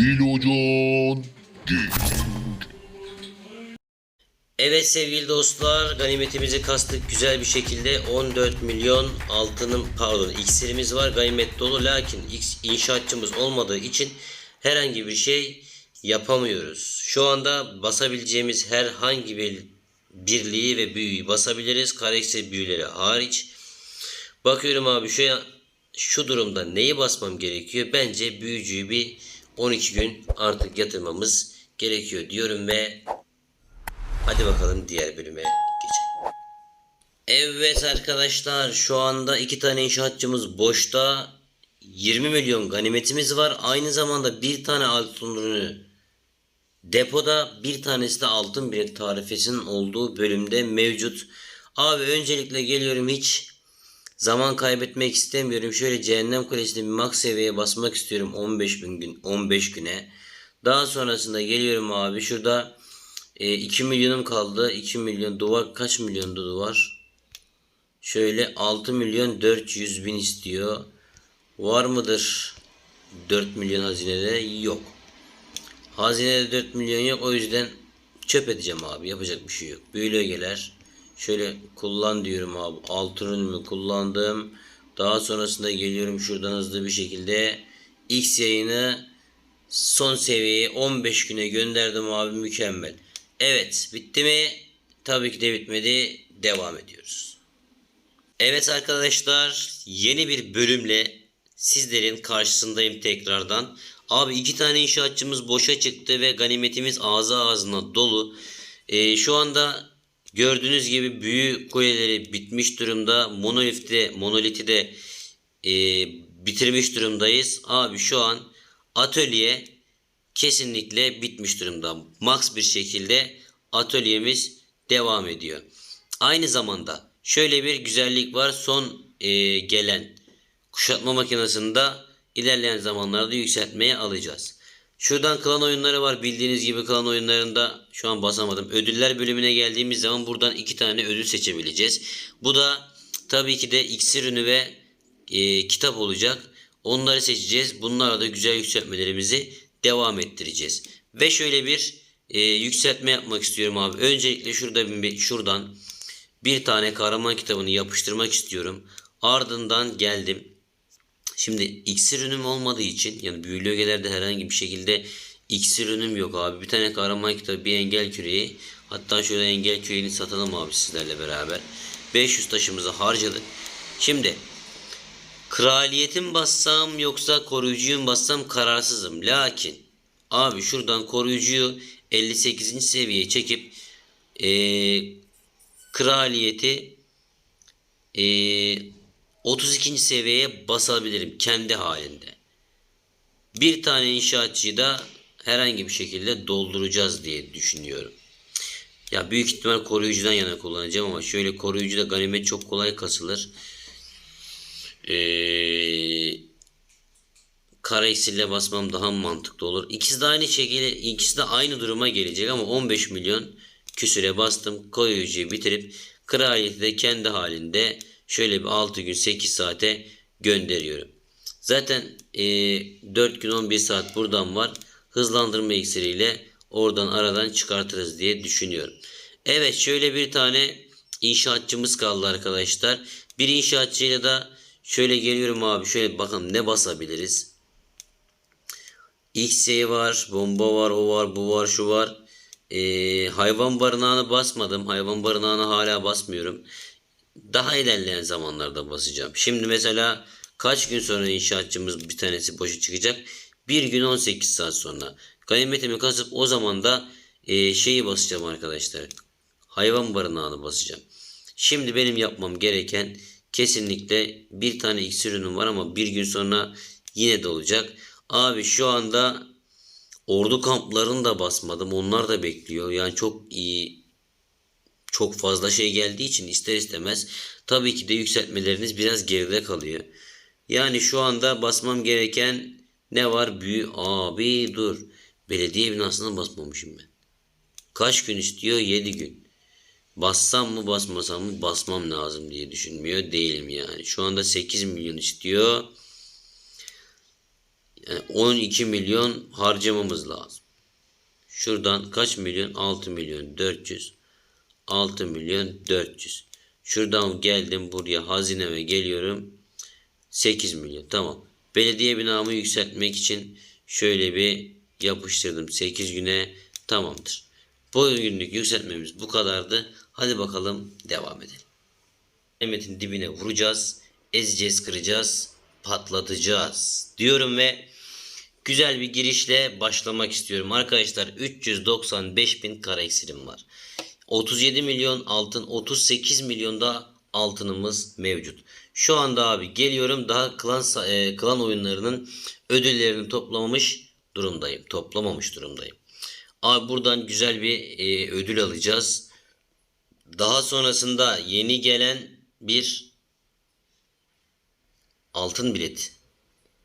Bilocan Gaming. Evet sevgili dostlar ganimetimizi kastık güzel bir şekilde 14 milyon altının pardon iksirimiz var ganimet dolu lakin inşaatçımız olmadığı için herhangi bir şey yapamıyoruz. Şu anda basabileceğimiz herhangi bir birliği ve büyüyü basabiliriz. Karakter büyüleri hariç. Bakıyorum abi şu şu durumda neyi basmam gerekiyor? Bence büyücüyü bir 12 gün artık yatırmamız gerekiyor diyorum ve Hadi bakalım diğer bölüme geçelim. Evet arkadaşlar şu anda iki tane inşaatçımız boşta. 20 milyon ganimetimiz var. Aynı zamanda bir tane altın ürünü depoda bir tanesi de altın bilet tarifesinin olduğu bölümde mevcut. Abi öncelikle geliyorum hiç zaman kaybetmek istemiyorum. Şöyle cehennem kulesinde bir max seviyeye basmak istiyorum 15 bin gün 15 güne. Daha sonrasında geliyorum abi şurada e, 2 milyonum kaldı. 2 milyon duvar kaç milyondu duvar? Şöyle 6 milyon 400 bin istiyor. Var mıdır 4 milyon hazinede? Yok. Hazinede 4 milyon yok. O yüzden çöp edeceğim abi. Yapacak bir şey yok. Bölgeler. Şöyle kullan diyorum abi. Altın ürünümü kullandım. Daha sonrasında geliyorum şuradan hızlı bir şekilde. X yayını son seviyeye 15 güne gönderdim abi mükemmel. Evet bitti mi? Tabii ki de bitmedi. Devam ediyoruz. Evet arkadaşlar yeni bir bölümle sizlerin karşısındayım tekrardan. Abi iki tane inşaatçımız boşa çıktı ve ganimetimiz ağzı ağzına dolu. Ee, şu anda gördüğünüz gibi büyü kuleleri bitmiş durumda. Monolith'te, monoliti de e, bitirmiş durumdayız. Abi şu an atölye kesinlikle bitmiş durumda. Max bir şekilde atölyemiz devam ediyor. Aynı zamanda şöyle bir güzellik var. Son e, gelen kuşatma makinesinde ilerleyen zamanlarda yükseltmeye alacağız. Şuradan klan oyunları var. Bildiğiniz gibi klan oyunlarında şu an basamadım. Ödüller bölümüne geldiğimiz zaman buradan iki tane ödül seçebileceğiz. Bu da tabii ki de iksir ürünü ve e, kitap olacak. Onları seçeceğiz. Bunlarla da güzel yükseltmelerimizi devam ettireceğiz. Ve şöyle bir e, yükseltme yapmak istiyorum abi. Öncelikle şurada bir, şuradan bir tane kahraman kitabını yapıştırmak istiyorum. Ardından geldim. Şimdi iksir ürünüm olmadığı için yani büyülü ögelerde herhangi bir şekilde iksir ürünüm yok abi. Bir tane kahraman kitabı bir engel küreği. Hatta şöyle engel küreğini satalım abi sizlerle beraber. 500 taşımızı harcadık. Şimdi Kraliyetin bassam yoksa koruyucuyu mu bassam kararsızım. Lakin abi şuradan koruyucuyu 58. seviyeye çekip ee, kraliyeti ee, 32. seviyeye basabilirim kendi halinde. Bir tane inşaatçıyı da herhangi bir şekilde dolduracağız diye düşünüyorum. Ya büyük ihtimal koruyucudan yana kullanacağım ama şöyle koruyucuda ganimet çok kolay kasılır. Ee, kara iksirle basmam daha mantıklı olur. İkisi de aynı şekilde ikisi de aynı duruma gelecek ama 15 milyon küsüre bastım. Koruyucuyu bitirip kraliyeti de kendi halinde şöyle bir 6 gün 8 saate gönderiyorum. Zaten e, 4 gün 11 saat buradan var. Hızlandırma iksiriyle oradan aradan çıkartırız diye düşünüyorum. Evet şöyle bir tane inşaatçımız kaldı arkadaşlar. Bir inşaatçıyla da şöyle geliyorum abi. Şöyle bakalım ne basabiliriz. X var. Bomba var. O var. Bu var. Şu var. Ee, hayvan barınağını basmadım. Hayvan barınağını hala basmıyorum. Daha ilerleyen zamanlarda basacağım. Şimdi mesela kaç gün sonra inşaatçımız bir tanesi boşa çıkacak? Bir gün 18 saat sonra. Ganimetimi kasıp o zaman da e, şeyi basacağım arkadaşlar. Hayvan barınağını basacağım. Şimdi benim yapmam gereken kesinlikle bir tane iksir ürünüm var ama bir gün sonra yine de olacak. Abi şu anda ordu kamplarını da basmadım. Onlar da bekliyor. Yani çok iyi çok fazla şey geldiği için ister istemez tabii ki de yükseltmeleriniz biraz geride kalıyor. Yani şu anda basmam gereken ne var? Büyü abi dur. Belediye binasına basmamışım ben. Kaç gün istiyor? 7 gün. Bassam mı basmasam mı basmam lazım diye düşünmüyor değilim yani. Şu anda 8 milyon istiyor. Yani 12 milyon harcamamız lazım. Şuradan kaç milyon? 6 milyon 400. 6 milyon 400. Şuradan geldim buraya hazineme geliyorum. 8 milyon. Tamam. Belediye binamı yükseltmek için şöyle bir yapıştırdım. 8 güne tamamdır. Bu günlük yükseltmemiz bu kadardı. Hadi bakalım devam edelim. Emetin dibine vuracağız. Ezeceğiz, kıracağız, patlatacağız diyorum ve güzel bir girişle başlamak istiyorum. Arkadaşlar 395 bin kara eksilim var. 37 milyon altın 38 milyonda altınımız mevcut. Şu anda abi geliyorum daha klan, e, klan oyunlarının ödüllerini toplamamış durumdayım. Toplamamış durumdayım. Abi buradan güzel bir e, ödül alacağız. Daha sonrasında yeni gelen bir altın bilet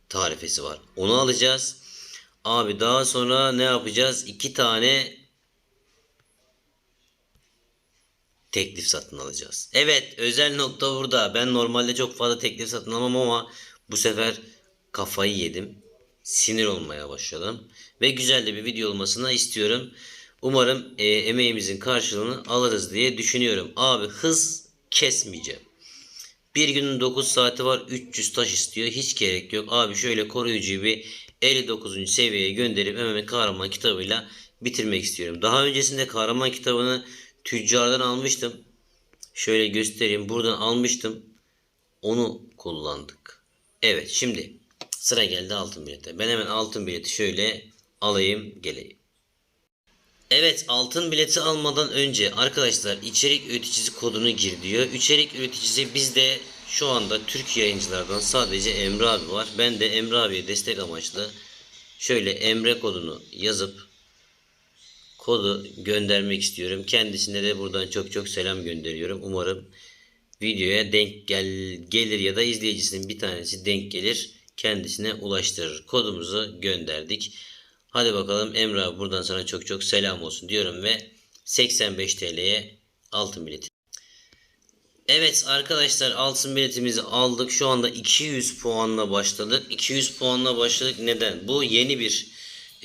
tarifesi var. Onu alacağız. Abi daha sonra ne yapacağız? İki tane teklif satın alacağız. Evet özel nokta burada. Ben normalde çok fazla teklif satın almam ama bu sefer kafayı yedim. Sinir olmaya başladım. Ve güzel de bir video olmasını istiyorum. Umarım e, emeğimizin karşılığını alırız diye düşünüyorum. Abi hız kesmeyeceğim. Bir günün 9 saati var 300 taş istiyor. Hiç gerek yok. Abi şöyle koruyucuyu bir 59. seviyeye gönderip hemen kahraman kitabıyla bitirmek istiyorum. Daha öncesinde kahraman kitabını tüccardan almıştım. Şöyle göstereyim. Buradan almıştım. Onu kullandık. Evet şimdi sıra geldi altın bilete. Ben hemen altın bileti şöyle alayım geleyim. Evet altın bileti almadan önce arkadaşlar içerik üreticisi kodunu gir diyor. İçerik üreticisi bizde şu anda Türk yayıncılardan sadece Emre abi var. Ben de Emre abiye destek amaçlı şöyle Emre kodunu yazıp kodu göndermek istiyorum. Kendisine de buradan çok çok selam gönderiyorum. Umarım videoya denk gel gelir ya da izleyicisinin bir tanesi denk gelir. Kendisine ulaştırır. Kodumuzu gönderdik. Hadi bakalım Emre abi buradan sana çok çok selam olsun diyorum ve 85 TL'ye altın bileti. Evet arkadaşlar altın biletimizi aldık. Şu anda 200 puanla başladık. 200 puanla başladık. Neden? Bu yeni bir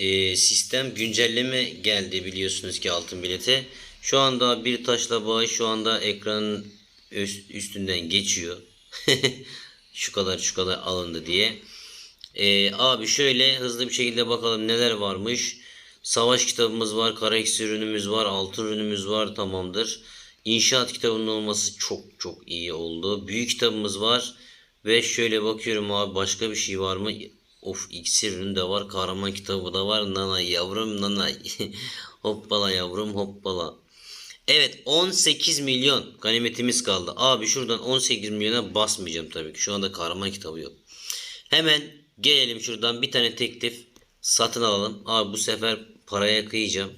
e, sistem. Güncelleme geldi biliyorsunuz ki altın bilete. Şu anda bir taşla bağış şu anda ekranın üst- üstünden geçiyor. şu kadar şu kadar alındı diye. Ee, abi şöyle hızlı bir şekilde bakalım neler varmış. Savaş kitabımız var, kara ürünümüz var, altın ürünümüz var tamamdır. İnşaat kitabının olması çok çok iyi oldu. Büyük kitabımız var ve şöyle bakıyorum abi başka bir şey var mı? Of iksir de var, kahraman kitabı da var. Nanay yavrum nanay. hoppala yavrum hoppala. Evet 18 milyon ganimetimiz kaldı. Abi şuradan 18 milyona basmayacağım tabii ki. Şu anda kahraman kitabı yok. Hemen gelelim şuradan bir tane teklif satın alalım. Abi bu sefer paraya kıyacağım.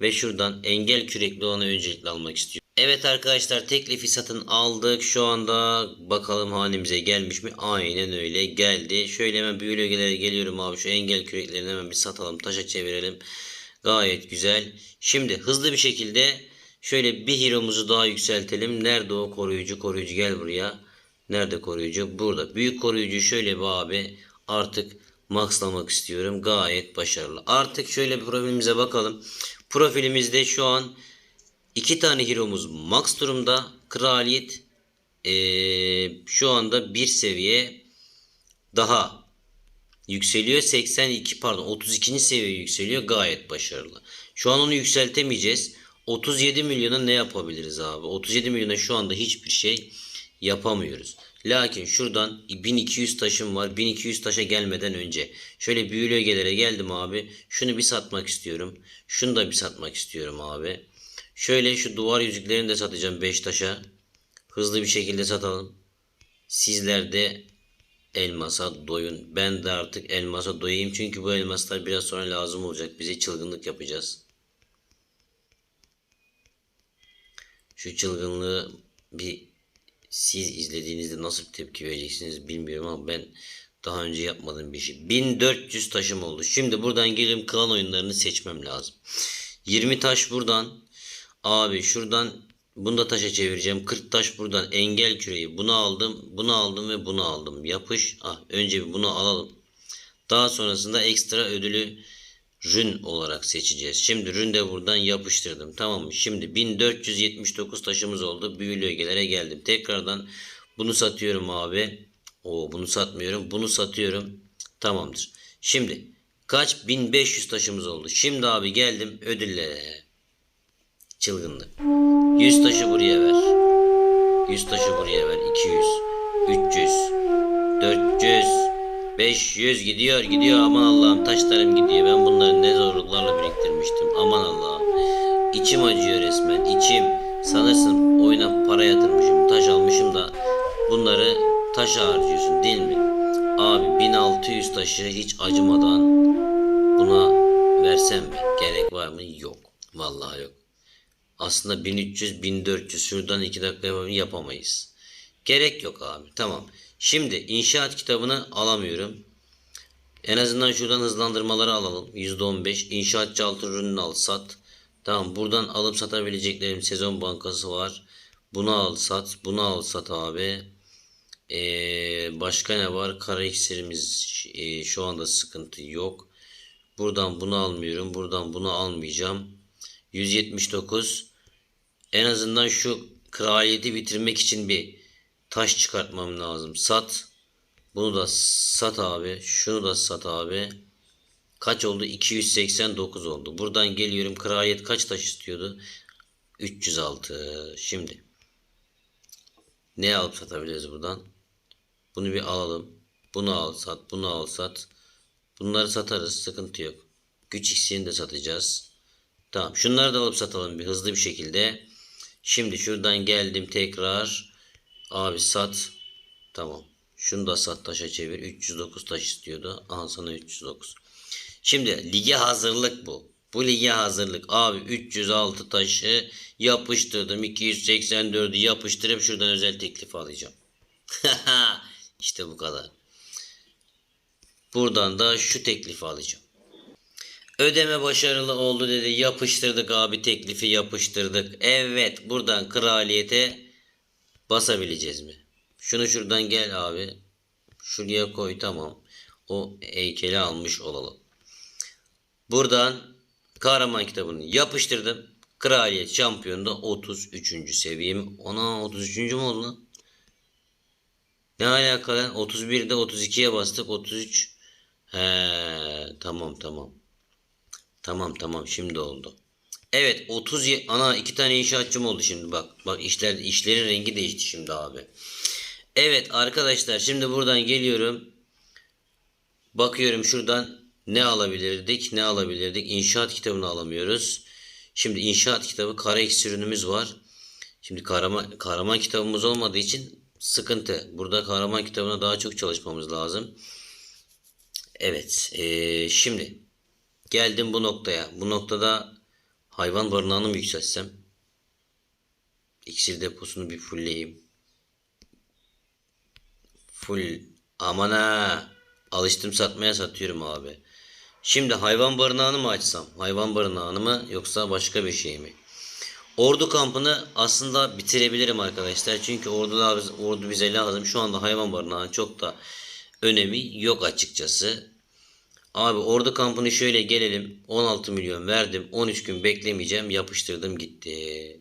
Ve şuradan engel kürekli olanı öncelikle almak istiyorum. Evet arkadaşlar teklifi satın aldık. Şu anda bakalım halimize gelmiş mi? Aynen öyle geldi. Şöyle hemen büyülü ögelere geliyorum abi. Şu engel küreklerini hemen bir satalım. Taşa çevirelim. Gayet güzel. Şimdi hızlı bir şekilde şöyle bir hero'muzu daha yükseltelim. Nerede o koruyucu? Koruyucu gel buraya. Nerede koruyucu? Burada. Büyük koruyucu şöyle bir abi artık maxlamak istiyorum. Gayet başarılı. Artık şöyle bir profilimize bakalım. Profilimizde şu an iki tane hero'muz max durumda. Kraliyet eee, şu anda bir seviye daha yükseliyor. 82 pardon 32. seviye yükseliyor. Gayet başarılı. Şu an onu yükseltemeyeceğiz. 37 milyona ne yapabiliriz abi? 37 milyona şu anda hiçbir şey yapamıyoruz. Lakin şuradan 1200 taşım var. 1200 taşa gelmeden önce şöyle büyülü ögelere geldim abi. Şunu bir satmak istiyorum. Şunu da bir satmak istiyorum abi. Şöyle şu duvar yüzüklerini de satacağım 5 taşa. Hızlı bir şekilde satalım. Sizler de elmasa doyun. Ben de artık elmasa doyayım. Çünkü bu elmaslar biraz sonra lazım olacak. Bize çılgınlık yapacağız. Şu çılgınlığı bir siz izlediğinizde nasıl bir tepki vereceksiniz bilmiyorum ama ben daha önce yapmadığım bir şey. 1400 taşım oldu. Şimdi buradan gelip klan oyunlarını seçmem lazım. 20 taş buradan. Abi şuradan bunu da taşa çevireceğim. 40 taş buradan. Engel küreği. Bunu aldım. Bunu aldım ve bunu aldım. Yapış. Ah, önce bir bunu alalım. Daha sonrasında ekstra ödülü rün olarak seçeceğiz. Şimdi rün de buradan yapıştırdım. Tamam mı? Şimdi 1479 taşımız oldu. Büyülü ögelere geldim. Tekrardan bunu satıyorum abi. O bunu satmıyorum. Bunu satıyorum. Tamamdır. Şimdi kaç? 1500 taşımız oldu. Şimdi abi geldim ödüllere. Çılgınlık. 100 taşı buraya ver. 100 taşı buraya ver. 200. 300. 400. 500 gidiyor gidiyor aman Allah'ım taşlarım gidiyor. Ben bunları ne zorluklarla biriktirmiştim. Aman Allah'ım. İçim acıyor resmen. İçim. Sanırsın oyuna para yatırmışım. Taş almışım da bunları taşa harcıyorsun değil mi? Abi 1600 taşı hiç acımadan buna versem mi? Gerek var mı? Yok. Vallahi yok. Aslında 1300 1400 şuradan 2 dakika yapamayız. Gerek yok abi. Tamam. Şimdi inşaat kitabını alamıyorum. En azından şuradan hızlandırmaları alalım. %15. İnşaatçı altı ürününü al sat. Tamam buradan alıp satabileceklerim sezon bankası var. Bunu al sat. Bunu al sat abi. Ee, başka ne var? Kara iksirimiz e, şu anda sıkıntı yok. Buradan bunu almıyorum. Buradan bunu almayacağım. 179. En azından şu kraliyeti bitirmek için bir taş çıkartmam lazım. Sat. Bunu da sat abi. Şunu da sat abi. Kaç oldu? 289 oldu. Buradan geliyorum. Kraliyet kaç taş istiyordu? 306. Şimdi. Ne alıp satabiliriz buradan? Bunu bir alalım. Bunu al sat. Bunu al sat. Bunları satarız. Sıkıntı yok. Güç iksirini de satacağız. Tamam. Şunları da alıp satalım bir hızlı bir şekilde. Şimdi şuradan geldim tekrar. Abi sat. Tamam. Şunu da sat taşa çevir. 309 taş istiyordu. Aha sana 309. Şimdi lige hazırlık bu. Bu lige hazırlık. Abi 306 taşı yapıştırdım. 284'ü yapıştırıp şuradan özel teklif alacağım. işte bu kadar. Buradan da şu teklifi alacağım. Ödeme başarılı oldu dedi. Yapıştırdık abi teklifi yapıştırdık. Evet buradan kraliyete basabileceğiz mi? Şunu şuradan gel abi. Şuraya koy tamam. O heykeli almış olalım. Buradan kahraman kitabını yapıştırdım. Kraliyet şampiyonda 33. seviyem. Ona 33. mü oldu lan? Ne alakalı? 31'de 32'ye bastık. 33. He tamam tamam. Tamam tamam şimdi oldu. Evet 30 ye- ana iki tane inşaatçım oldu şimdi bak. Bak işler işlerin rengi değişti şimdi abi. Evet arkadaşlar şimdi buradan geliyorum. Bakıyorum şuradan ne alabilirdik? Ne alabilirdik? İnşaat kitabını alamıyoruz. Şimdi inşaat kitabı kara eksi ürünümüz var. Şimdi kahraman, kahraman kitabımız olmadığı için sıkıntı. Burada kahraman kitabına daha çok çalışmamız lazım. Evet. eee, şimdi geldim bu noktaya. Bu noktada hayvan barınağını mı yükseltsem? İksir deposunu bir fullleyeyim. Full. Aman ha. Alıştım satmaya satıyorum abi. Şimdi hayvan barınağını mı açsam? Hayvan barınağını mı yoksa başka bir şey mi? Ordu kampını aslında bitirebilirim arkadaşlar. Çünkü ordu, ordu bize lazım. Şu anda hayvan barınağı çok da önemi yok açıkçası. Abi ordu kampını şöyle gelelim. 16 milyon verdim. 13 gün beklemeyeceğim. Yapıştırdım gitti.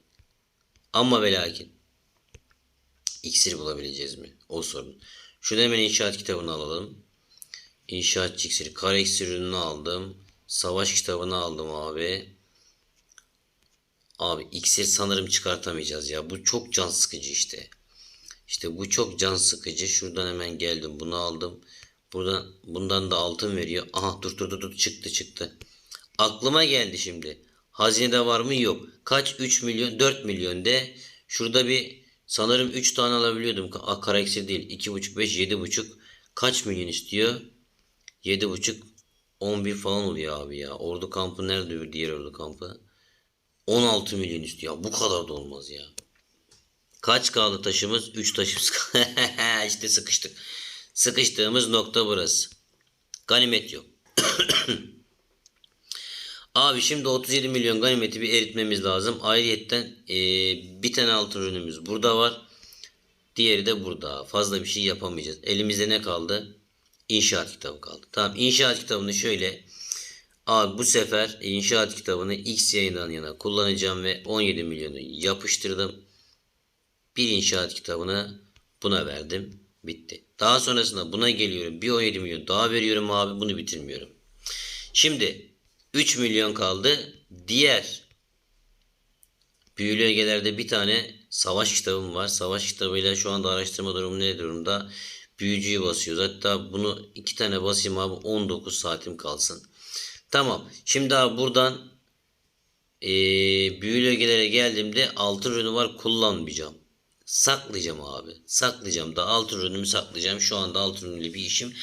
Ama ve lakin. İksir bulabileceğiz mi? O sorun. Şurada hemen inşaat kitabını alalım. İnşaat iksiri. Kara iksir ürününü aldım. Savaş kitabını aldım abi. Abi iksir sanırım çıkartamayacağız ya. Bu çok can sıkıcı işte. İşte bu çok can sıkıcı. Şuradan hemen geldim. Bunu aldım. Buradan bundan da altın veriyor. Aha dur dur dur dur çıktı çıktı. Aklıma geldi şimdi. Hazinede var mı? Yok. Kaç? 3 milyon, 4 milyon de. Şurada bir sanırım 3 tane alabiliyordum. Aa, kara iksir değil. 2,5, 5, 7,5. Kaç milyon istiyor? 7,5 11 falan oluyor abi ya. Ordu kampı nerede öbür diğer ordu kampı? 16 milyon istiyor. Bu kadar da olmaz ya. Kaç kaldı taşımız? 3 taşımız kaldı. işte sıkıştık. Sıkıştığımız nokta burası. Ganimet yok. Abi şimdi 37 milyon ganimeti bir eritmemiz lazım. Ayrıyetten eee, bir tane altın ürünümüz burada var. Diğeri de burada. Fazla bir şey yapamayacağız. Elimizde ne kaldı? İnşaat kitabı kaldı. Tamam inşaat kitabını şöyle abi bu sefer inşaat kitabını X yayından yana kullanacağım ve 17 milyonu yapıştırdım. Bir inşaat kitabını buna verdim. Bitti. Daha sonrasında buna geliyorum. Bir 17 milyon daha veriyorum abi. Bunu bitirmiyorum. Şimdi 3 milyon kaldı. Diğer büyülü ögelerde bir tane savaş kitabım var. Savaş kitabıyla şu anda araştırma durumu ne durumda? Büyücüyü basıyoruz. Hatta bunu iki tane basayım abi 19 saatim kalsın. Tamam. Şimdi abi buradan eee büyülü ögelere geldiğimde altın ürünü var kullanmayacağım. Saklayacağım abi. Saklayacağım da altın ürünümü saklayacağım. Şu anda altın ürünlü bir işim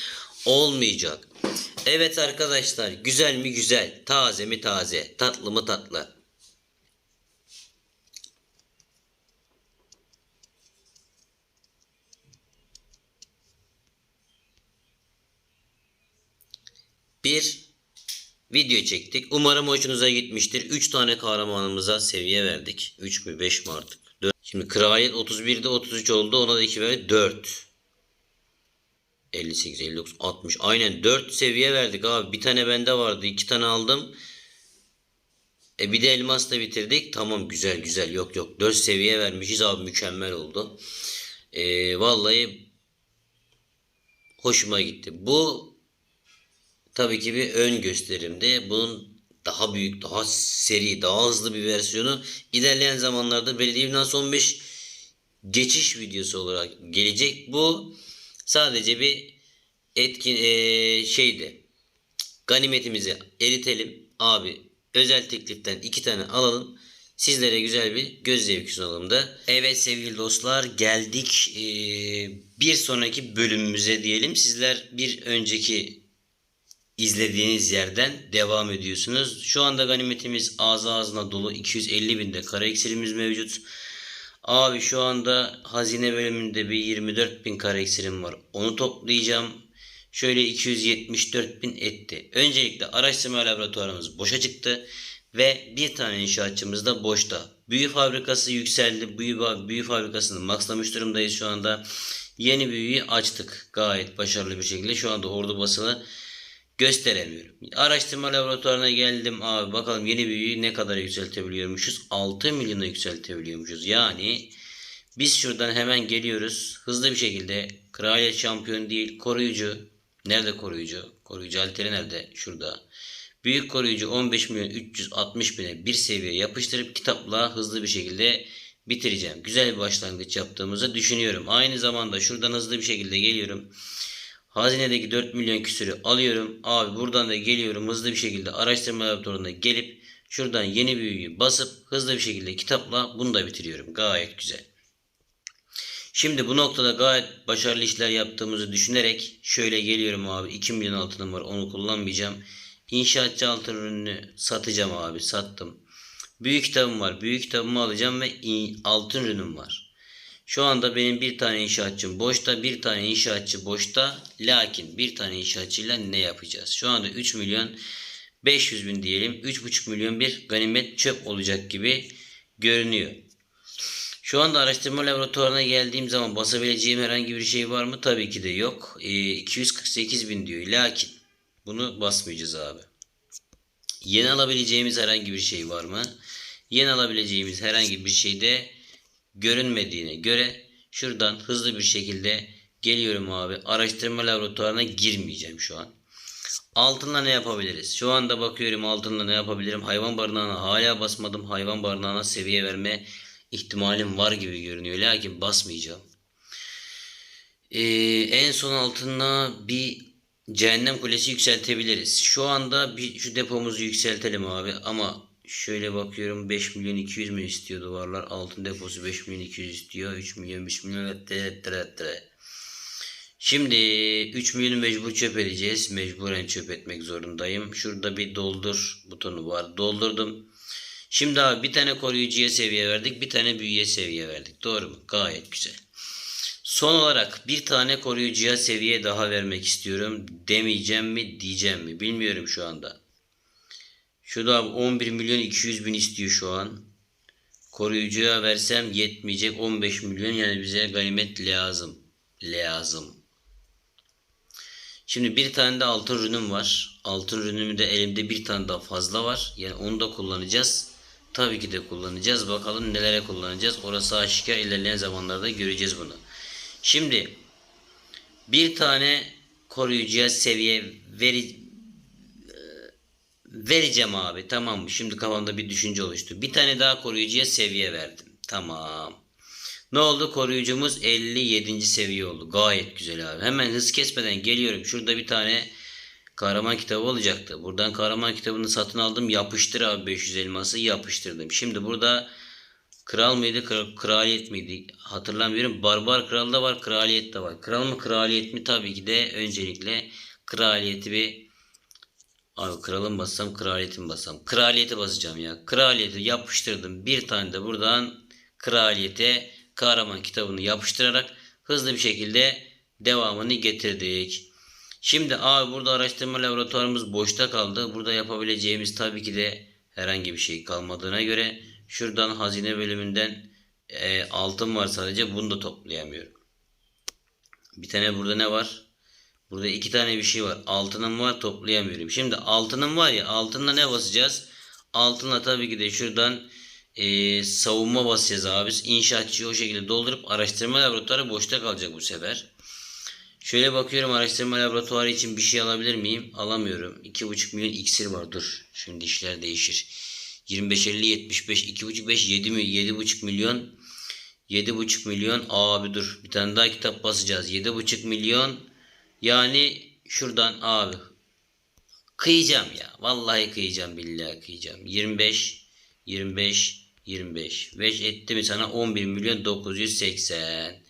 olmayacak. Evet arkadaşlar güzel mi güzel. Taze mi taze. Tatlı mı tatlı. Bir video çektik. Umarım hoşunuza gitmiştir. 3 tane kahramanımıza seviye verdik. 3 mü 5 mi artık? 4. Şimdi kraliyet 31'de 33 oldu. Ona da 2 verdik. 4. 58, 59, 60. Aynen 4 seviye verdik abi. Bir tane bende vardı. 2 tane aldım. E bir de elmas da bitirdik. Tamam güzel güzel. Yok yok 4 seviye vermişiz abi. Mükemmel oldu. E, vallahi hoşuma gitti. Bu tabii ki bir ön gösterimde. Bunun daha büyük, daha seri, daha hızlı bir versiyonu ilerleyen zamanlarda Belediye Binası 15 geçiş videosu olarak gelecek. Bu sadece bir etkin eee, şeydi. Ganimetimizi eritelim. Abi özel tekliften iki tane alalım. Sizlere güzel bir göz zevki sunalım da. Evet sevgili dostlar geldik eee, bir sonraki bölümümüze diyelim. Sizler bir önceki izlediğiniz yerden devam ediyorsunuz. Şu anda ganimetimiz ağzı ağzına dolu 250 binde kara iksirimiz mevcut. Abi şu anda hazine bölümünde bir 24 bin kara iksirim var. Onu toplayacağım. Şöyle 274 bin etti. Öncelikle araştırma laboratuvarımız boşa çıktı. Ve bir tane inşaatçımız da boşta. Büyü fabrikası yükseldi. Büyü, büyü fabrikasını maxlamış durumdayız şu anda. Yeni büyüyü açtık. Gayet başarılı bir şekilde. Şu anda ordu basılı gösteremiyorum. Araştırma laboratuvarına geldim abi bakalım yeni büyüyü ne kadar yükseltebiliyormuşuz? 6 milyona yükseltebiliyormuşuz. Yani biz şuradan hemen geliyoruz. Hızlı bir şekilde kraliyet şampiyon değil koruyucu. Nerede koruyucu? Koruyucu alteri nerede? Şurada. Büyük koruyucu 15 milyon 360 bine bir seviye yapıştırıp kitapla hızlı bir şekilde bitireceğim. Güzel bir başlangıç yaptığımızı düşünüyorum. Aynı zamanda şuradan hızlı bir şekilde geliyorum. Hazinedeki 4 milyon küsürü alıyorum. Abi buradan da geliyorum hızlı bir şekilde araştırma laboratuvarına gelip şuradan yeni büyüyü basıp hızlı bir şekilde kitapla bunu da bitiriyorum. Gayet güzel. Şimdi bu noktada gayet başarılı işler yaptığımızı düşünerek şöyle geliyorum abi. 2 milyon altınım var onu kullanmayacağım. İnşaatçı altın ürününü satacağım abi sattım. Büyük kitabım var. Büyük kitabımı alacağım ve altın ürünüm var. Şu anda benim bir tane inşaatçım boşta, bir tane inşaatçı boşta. Lakin bir tane inşaatçıyla ne yapacağız? Şu anda 3 milyon 500 bin diyelim. 3,5 milyon bir ganimet çöp olacak gibi görünüyor. Şu anda araştırma laboratuvarına geldiğim zaman basabileceğim herhangi bir şey var mı? Tabii ki de yok. E, 248 bin diyor. Lakin bunu basmayacağız abi. Yeni alabileceğimiz herhangi bir şey var mı? Yeni alabileceğimiz herhangi bir şey de görünmediğine göre şuradan hızlı bir şekilde geliyorum abi. Araştırma laboratuvarına girmeyeceğim şu an. Altınla ne yapabiliriz? Şu anda bakıyorum altınla ne yapabilirim? Hayvan barınağına hala basmadım. Hayvan barınağına seviye verme ihtimalim var gibi görünüyor. Lakin basmayacağım. Ee, en son altınla bir cehennem kulesi yükseltebiliriz. Şu anda bir şu depomuzu yükseltelim abi. Ama Şöyle bakıyorum 5 milyon 200 mü istiyor duvarlar. Altın deposu 5 milyon 200 istiyor. 3 milyon 5 milyon ettere Şimdi 3 milyonu mecbur çöp edeceğiz. Mecburen çöp etmek zorundayım. Şurada bir doldur butonu var. Doldurdum. Şimdi abi bir tane koruyucuya seviye verdik. Bir tane büyüye seviye verdik. Doğru mu? Gayet güzel. Son olarak bir tane koruyucuya seviye daha vermek istiyorum. Demeyeceğim mi diyeceğim mi? Bilmiyorum şu anda. Şurada 11 milyon 200 bin istiyor şu an. Koruyucuya versem yetmeyecek 15 milyon yani bize ganimet lazım. Lazım. Şimdi bir tane de altın ürünüm var. Altın ürünümü de elimde bir tane daha fazla var. Yani onu da kullanacağız. Tabii ki de kullanacağız. Bakalım nelere kullanacağız. Orası aşikar ilerleyen zamanlarda göreceğiz bunu. Şimdi bir tane koruyucuya seviye veri, vereceğim abi tamam mı? Şimdi kafamda bir düşünce oluştu. Bir tane daha koruyucuya seviye verdim. Tamam. Ne oldu? Koruyucumuz 57. seviye oldu. Gayet güzel abi. Hemen hız kesmeden geliyorum. Şurada bir tane kahraman kitabı olacaktı. Buradan kahraman kitabını satın aldım. Yapıştır abi 500 elması yapıştırdım. Şimdi burada kral mıydı? kral- kraliyet miydi? Hatırlamıyorum. Barbar kral da var. Kraliyet de var. Kral mı kraliyet mi? Tabii ki de öncelikle kraliyeti bir Abi kralım bassam kraliyetim bassam. Kraliyete basacağım ya. Kraliyeti yapıştırdım. Bir tane de buradan kraliyete kahraman kitabını yapıştırarak hızlı bir şekilde devamını getirdik. Şimdi abi burada araştırma laboratuvarımız boşta kaldı. Burada yapabileceğimiz tabii ki de herhangi bir şey kalmadığına göre şuradan hazine bölümünden e, altın var sadece bunu da toplayamıyorum. Bir tane burada ne var? Burada iki tane bir şey var. Altınım var toplayamıyorum. Şimdi altınım var ya altınla ne basacağız? Altınla tabii ki de şuradan e, savunma basacağız abi. İnşaatçıyı o şekilde doldurup araştırma laboratuvarı boşta kalacak bu sefer. Şöyle bakıyorum araştırma laboratuvarı için bir şey alabilir miyim? Alamıyorum. 2,5 milyon iksir var. Dur. Şimdi işler değişir. 25 50 75 2,5 5 7 mi 7,5 milyon 7,5 milyon abi dur. Bir tane daha kitap basacağız. 7,5 milyon yani şuradan abi kıyacağım ya. Vallahi kıyacağım billahi kıyacağım. 25 25 25 5 etti mi sana 11 milyon 980.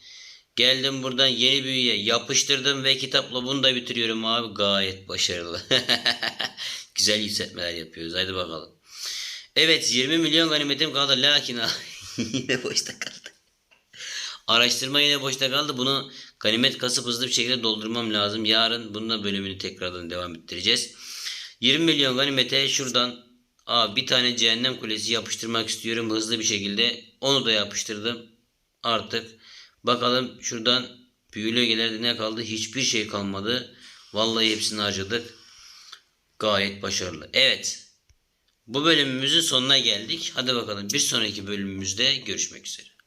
Geldim buradan yeni büyüye yapıştırdım ve kitapla bunu da bitiriyorum abi. Gayet başarılı. Güzel yükseltmeler yapıyoruz. Hadi bakalım. Evet 20 milyon ganimetim kaldı. Lakin yine boşta kaldı. Araştırma yine boşta kaldı. Bunu ganimet kasıp hızlı bir şekilde doldurmam lazım. Yarın bununla bölümünü tekrardan devam ettireceğiz. 20 milyon ganimete şuradan aa, bir tane cehennem kulesi yapıştırmak istiyorum hızlı bir şekilde. Onu da yapıştırdım. Artık bakalım şuradan büyülü ögelerde ne kaldı? Hiçbir şey kalmadı. Vallahi hepsini harcadık. Gayet başarılı. Evet. Bu bölümümüzün sonuna geldik. Hadi bakalım bir sonraki bölümümüzde görüşmek üzere.